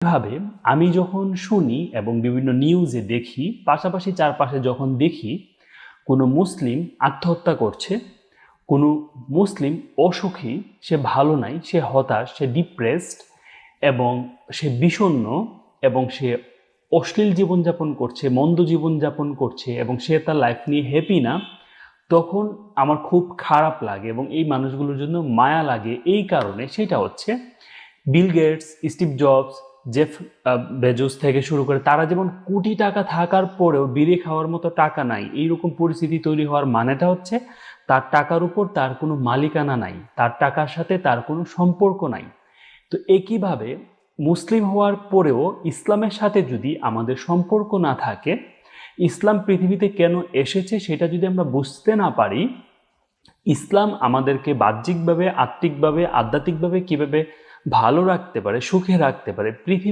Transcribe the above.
এভাবে আমি যখন শুনি এবং বিভিন্ন নিউজে দেখি, পাশাপাশি চারপাশে যখন দেখি, কোনো মুসলিম আত্মহত্যা করছে, কোনো মুসলিম অসুখী, সে ভালো নাই, সে হতাশ, সে ডিপ্রেসড এবং সে বিষণ্ণ এবং সে অশ্লীল জীবনযাপন করছে, মন্দ জীবনযাপন করছে এবং সে তার লাইফ নিয়ে হ্যাপি না, তখন আমার খুব খারাপ লাগে এবং এই মানুষগুলোর জন্য মায়া লাগে। এই কারণে সেটা হচ্ছে Bill Gates Steve Jobs Jeff Bezos থেকে শুরু করে তারা যেমন কোটি টাকা থাকার পরেও বিড়ি খাওয়ার মতো টাকা নাই, এইরকম পরিস্থিতি তৈরি হওয়ার মানেটা হচ্ছে তার টাকার উপর তার কোনো মালিকানা নাই, তার টাকার সাথে তার কোনো সম্পর্ক নাই। তো একইভাবে মুসলিম হওয়ার পরেও ইসলামের সাথে যদি আমাদের সম্পর্ক না থাকে, ইসলাম পৃথিবীতে কেন এসেছে সেটা যদি আমরা বুঝতে না পারি, ইসলাম আমাদেরকে বাহ্যিকভাবে, আত্মিকভাবে, আধ্যাত্মিকভাবে কীভাবে ভালো রাখতে পারে সুখে রাখতে পারে পৃথিবী